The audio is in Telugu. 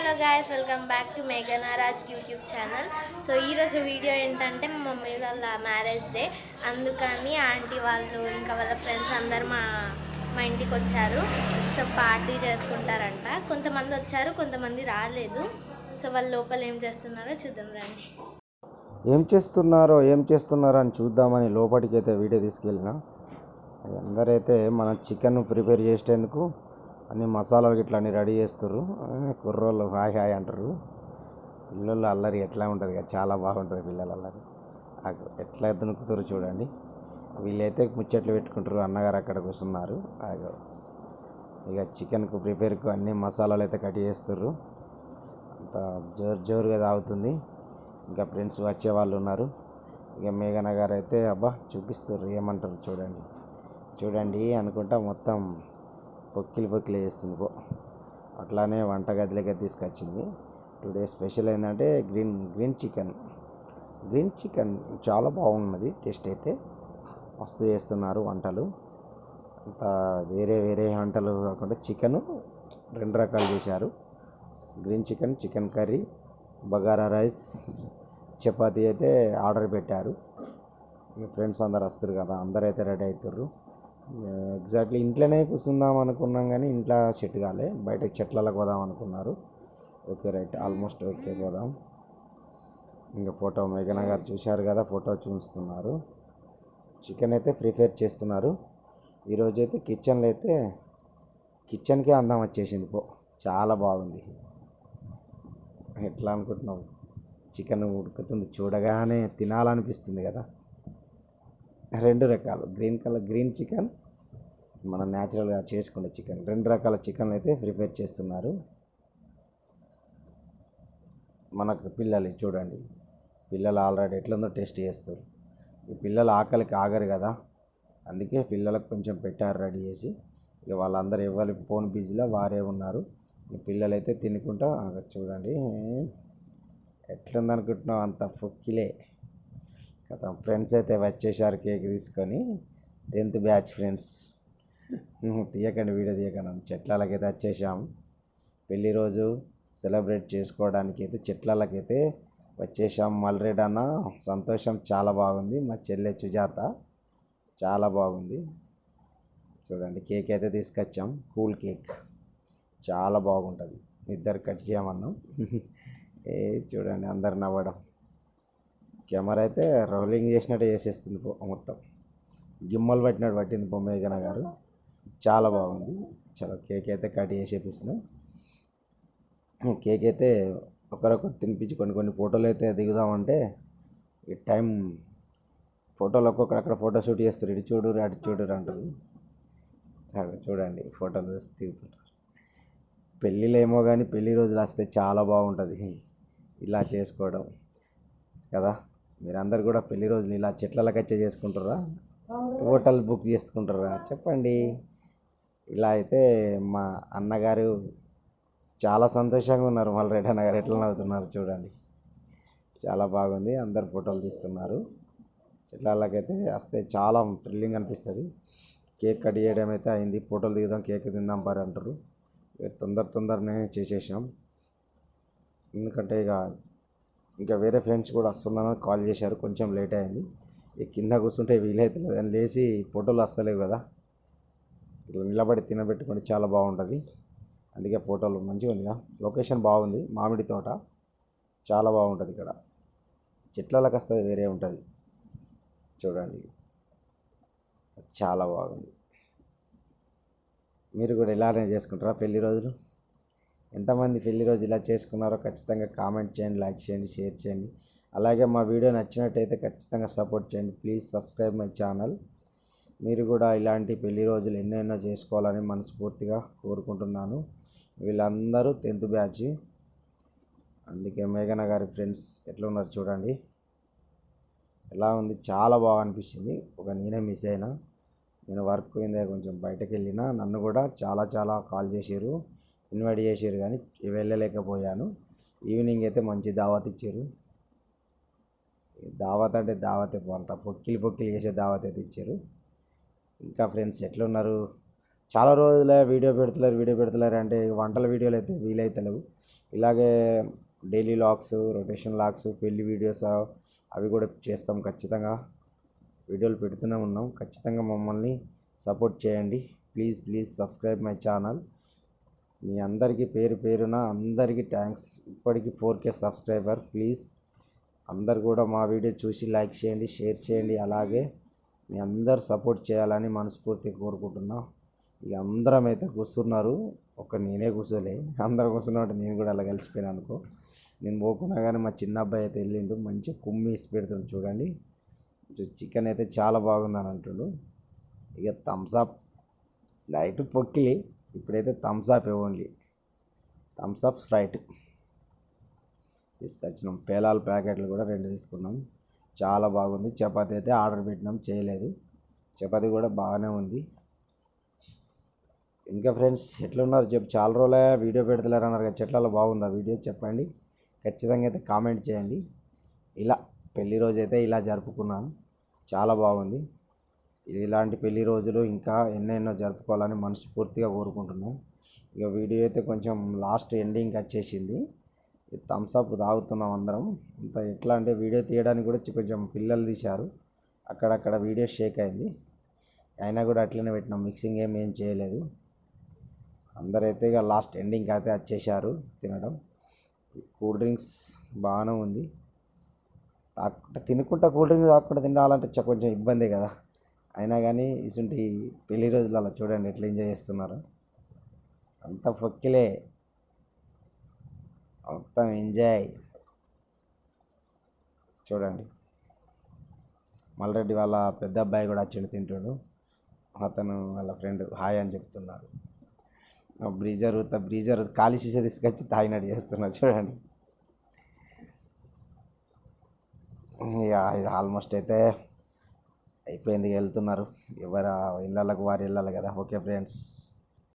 Hello guys welcome back to Meghanaraj YouTube channel so ఈరోజు వీడియో ఏంటంటే మా మమ్మీ వాళ్ళ మ్యారేజ్ డే అందుకని ఆంటీ వాళ్ళు ఇంకా వాళ్ళ ఫ్రెండ్స్ అందరు మా మా ఇంటికి వచ్చారు. సో పార్టీ చేసుకుంటారంట. కొంతమంది వచ్చారు కొంతమంది రాలేదు. సో వాళ్ళు లోపల ఏం చేస్తున్నారో చూద్దాం రండి. ఏం చేస్తున్నారో ఏం చేస్తున్నారో అని చూద్దామని లోపలికి అయితే వీడియో తీసుకెళ్ళిన. అందరైతే మన చికెన్ ప్రిపేర్ చేసేందుకు అన్ని మసాలాలు ఇట్లా అన్ని రెడీ చేస్తారు కుర్రోళ్ళు హాయ్ హాయ్ అంటారు పిల్లలు అల్లరి ఎట్లా ఉంటుంది కదా చాలా బాగుంటుంది పిల్లల అల్లరి. ఎట్లా దునుకుతారు చూడండి. వీళ్ళైతే ముచ్చట్లు పెట్టుకుంటారు అన్నగారు అక్కడ కూర్చున్నారు. ఇక చికెన్కు ప్రిపేర్కు అన్ని మసాలాలు అయితే కట్ చేస్తారు అంత జోరు జోరుగా తాగుతుంది. ఇంకా ఫ్రెండ్స్ వచ్చే వాళ్ళు ఉన్నారు. ఇక మేఘన గారు అయితే అబ్బా చూపిస్తారు ఏమంటారు చూడండి. చూడండి అనుకుంటా మొత్తం పొక్కిలి పొక్కిలు వేస్తుంది పో. అట్లానే వంటగదిలోకి తీసుకొచ్చింది. టుడే స్పెషల్ ఏంటంటే green green chicken. Green chicken చాలా బాగున్నది టేస్ట్ అయితే మస్తు చేస్తున్నారు వంటలు. అంత వేరే వేరే వంటలు కాకుండా చికెన్ రెండు రకాలు చేశారు. Green chicken chicken curry bagara rice chapati అయితే ఆర్డర్ పెట్టారు. మీ ఫ్రెండ్స్ అందరు వస్తారు కదా అందరైతే రెడీ అవుతారు ఎగ్జాక్ట్లీ ఇంట్లోనే కూర్చుందాం అనుకున్నాం కానీ ఇంట్లో సెట్ కాలే. బయట చెట్లలో పోదాం అనుకున్నారు. Okay right. ఆల్మోస్ట్ ఓకే పోదాం. ఇంకా ఫోటో మేఘన గారు చూశారు కదా ఫోటో చూస్తున్నారు చికెన్ అయితే ప్రిపేర్ చేస్తున్నారు. ఈరోజు అయితే కిచెన్లో అయితే కిచెన్కే అందం వచ్చేసింది. పో చాలా బాగుంది. ఎట్లా అనుకుంటున్నావు? చికెన్ ఉడుకుతుంది. చూడగానే తినాలనిపిస్తుంది కదా. రెండు రకాలు. గ్రీన్ కలర్ గ్రీన్ చికెన్ మనం న్యాచురల్గా చేసుకునే చికెన్. రెండు రకాల చికెన్ అయితే ప్రిపేర్ చేస్తున్నారు. మనకు పిల్లలు చూడండి. పిల్లలు ఆల్రెడీ ఎట్లుందో టేస్ట్ చేస్తారు. ఈ పిల్లలు ఆకలికి ఆగరు కదా. అందుకే పిల్లలకు కొంచెం పెట్టారు రెడీ చేసి. ఇక వాళ్ళందరూ ఎవరి ఫోన్ బిజీలో వారే ఉన్నారు. ఈ పిల్లలు అయితే తినుకుంటా చూడండి. ఎట్లుందనుకుంటున్నావు అంత ఫుక్కిలే. కదా ఫ్రెండ్స్ అయితే వచ్చేసారు కేక్ తీసుకొని టెన్త్ బ్యాచ్ ఫ్రెండ్స్ తీయకండి వీడియో తీయకండి చెట్లకైతే వచ్చేసాం. పెళ్ళి రోజు సెలబ్రేట్ చేసుకోవడానికి అయితే చెట్లకైతే వచ్చేసాం. మల్రెడ్ అన్న సంతోషం చాలా బాగుంది. మా చెల్లె సుజాత చాలా బాగుంది. చూడండి కేక్ అయితే తీసుకొచ్చాం. Cool cake. చాలా బాగుంటుంది. ఇద్దరు కట్ చేయమన్నాం. ఏ చూడండి అందరు నవ్వడం. కెమెరా అయితే రోలింగ్ చేసినట్టు చేసేస్తుంది మొత్తం. గిమ్మలు పట్టినట్టు పట్టింది బొమ్మేగన గారు. చాలా బాగుంది. చాలా కేక్ అయితే కట్ చేసి కేక్ అయితే ఒకరొకరు తినిపించి కొన్ని కొన్ని ఫోటోలు అయితే దిగుదామంటే ఈ టైం ఫోటోలు ఒక్కొక్కరు అక్కడ ఫోటో షూట్ చేస్తారు. ఇటు చూడు అటు చూడు అంటారు. చాలా చూడండి. ఫోటోలు దిగుతుంటారు పెళ్ళిలో ఏమో కానీ పెళ్ళి రోజులు వస్తే చాలా బాగుంటుంది. ఇలా చేసుకోవడం. కదా? మీరందరు కూడా పెళ్ళి రోజులు ఇలా చెట్లకి వచ్చే చేసుకుంటారా హోటల్ బుక్ చేసుకుంటారా చెప్పండి. ఇలా అయితే మా అన్నగారు చాలా సంతోషంగా ఉన్నారు. మళ్ళీ రెడ్డి అన్నగారు ఎట్లా నవ్వుతున్నారు చూడండి. చాలా బాగుంది. అందరు ఫోటోలు తీస్తున్నారు. చెట్లకైతే వస్తే చాలా థ్రిల్లింగ్ అనిపిస్తుంది. కేక్ కట్ చేయడం అయితే అయింది. ఫోటోలు దిగుదాం కేక్ తిందాం పరి అంటారు తొందర తొందరనే చేసేసాం. ఎందుకంటే ఇక ఇంకా వేరే ఫ్రెండ్స్ కూడా వస్తున్నాను కాల్ చేశారు. కొంచెం లేట్ అయింది. ఇక కింద కూర్చుంటే వీలైతే అని లేచి ఫోటోలు వస్తలేవు కదా. ఇట్లా నిలబడి తినబెట్టుకుంటే చాలా బాగుంటుంది. అందుకే ఫోటోలు మంచిగా ఉంది లొకేషన్ బాగుంది. మామిడి తోట చాలా బాగుంటుంది ఇక్కడ. చెట్లలకు వస్తుంది వేరే ఉంటుంది. చూడండి. చాలా బాగుంది. మీరు కూడా ఇలానే చేసుకుంటారా పెళ్ళి రోజులు? ఎంతమంది పెళ్ళి రోజు ఇలా చేసుకున్నారో ఖచ్చితంగా కామెంట్ చేయండి లైక్ చేయండి షేర్ చేయండి. అలాగే మా వీడియో నచ్చినట్టయితే ఖచ్చితంగా సపోర్ట్ చేయండి. Please subscribe my channel. మీరు కూడా ఇలాంటి పెళ్ళి రోజులు ఎన్నెన్నో చేసుకోవాలని మనస్ఫూర్తిగా కోరుకుంటున్నాను. వీళ్ళందరూ టెన్త్ బ్యాచ్. అందుకే మేఘన గారి ఫ్రెండ్స్ ఎట్లా ఉన్నారు చూడండి. ఎలా ఉంది? చాలా బాగా అనిపించింది ఒక నేనే మిస్ అయినా. నేను వర్క్ పోయిందే కొంచెం బయటకు వెళ్ళినా నన్ను కూడా చాలా చాలా కాల్ చేసారు ఇన్వైట్ చేసారు కానీ వెళ్ళలేకపోయాను. ఈవినింగ్ అయితే మంచి దావత్ ఇచ్చారు దావత్ అంటే దావత్ అంత పొక్కిలి పొక్కిలి చేసే దావత్ అయితే ఇచ్చారు ఇంకా ఫ్రెండ్స్ ఎట్లున్నారు? చాలా రోజులే వీడియో పెడుతున్నారు వీడియో పెడుతున్నారు అంటే వంటల వీడియోలు అయితే వీలైతలేవు. ఇలాగే డైలీ లాగ్స్ రొటేషన్ లాగ్స్ పెళ్ళి వీడియోస్ అవి కూడా చేస్తాం ఖచ్చితంగా. వీడియోలు పెడుతూనే ఉన్నాం. ఖచ్చితంగా మమ్మల్ని సపోర్ట్ చేయండి. Please please subscribe my channel. మీ అందరికీ పేరు పేరున అందరికీ థ్యాంక్స్ ఇప్పటికీ ఫోర్ కే సబ్స్క్రైబర్ ప్లీజ్ అందరు కూడా మా వీడియో చూసి లైక్ చేయండి షేర్ చేయండి. అలాగే మీ అందరు సపోర్ట్ చేయాలని మనస్ఫూర్తిగా కోరుకుంటున్నా. ఇక అందరం అయితే కూర్చున్నారు. ఒక నేనే కూర్చోలే. అందరం కూర్చున్నట్టు నేను కూడా అలా కలిసిపోయాను అనుకో. నేను పోకున్నా కానీ మా చిన్న అబ్బాయి అయితే వెళ్ళిండు. మంచిగా కుమ్మి ఇసి పెడుతుంది చూడండి. చికెన్ అయితే చాలా బాగుందని అంటుండు. ఇక థమ్స్అప్ లైట్ పొక్కిలి. ఇప్పుడైతే థమ్స్అప్ ఓన్లీ థమ్స్అప్ స్ప్రైట్. తీసుకొచ్చినాం. పేలాల ప్యాకెట్లు కూడా రెండు తీసుకున్నాం. చాలా బాగుంది. చపాతీ అయితే ఆర్డర్ పెట్టినాం. చేయలేదు. చపాతీ కూడా బాగానే ఉంది. ఇంకా ఫ్రెండ్స్ ఎట్లున్నారు? చెప్పు. చాలా రోజులే వీడియో పెడతలేరు అన్నారు కదా. చెట్లలో బాగుందా వీడియో? చెప్పండి. ఖచ్చితంగా అయితే కామెంట్ చేయండి. ఇలా పెళ్ళి రోజు అయితే ఇలా జరుపుకున్నాను. చాలా బాగుంది. ఇలాంటి పెళ్ళి రోజులు ఇంకా ఎన్నెన్నో జరుపుకోవాలని మనస్ఫూర్తిగా కోరుకుంటున్నాం. ఇక వీడియో అయితే కొంచెం లాస్ట్ ఎండింగ్ వచ్చేసింది. థమ్స్ అప్ తాగుతున్నాం అందరం. ఇంత ఎట్లా అంటే వీడియో తీయడానికి కూడా కొంచెం పిల్లలు తీశారు. అక్కడక్కడ వీడియో షేక్ అయింది. అయినా కూడా అట్లనే పెట్టినాం. మిక్సింగ్ ఏం ఏం చేయలేదు. అందరైతే ఇక లాస్ట్ ఎండింగ్ అయితే వచ్చేసారు తినడం. కూల్ డ్రింక్స్ బాగానే ఉంది. తాకుంటా తినుకుంటా కూల్ డ్రింక్స్ తాకుండా తినాలంటే కొంచెం ఇబ్బందే కదా. అయినా కానీ ఇటువంటి పెళ్ళి రోజులలో చూడండి ఎట్లా ఎంజాయ్ చేస్తున్నారు. అంత ఫొక్కిలే. మొత్తం ఎంజాయ్. చూడండి. మల్రెడ్డి వాళ్ళ పెద్ద అబ్బాయి కూడా వచ్చిండు తింటాడు. అతను వాళ్ళ ఫ్రెండ్ హాయ్ అని చెప్తున్నాడు. బ్రీజర్ బ్రీజర్ ఖాళీ సీసా తీసుకొచ్చి తాగినట్టు చేస్తున్నారు చూడండి. ఇక ఇది ఆల్మోస్ట్ అయితే అయిపోయింది వెళ్తున్నారు. ఎవరు ఇళ్ళకు వారి వెళ్ళాలి కదా. Okay friends.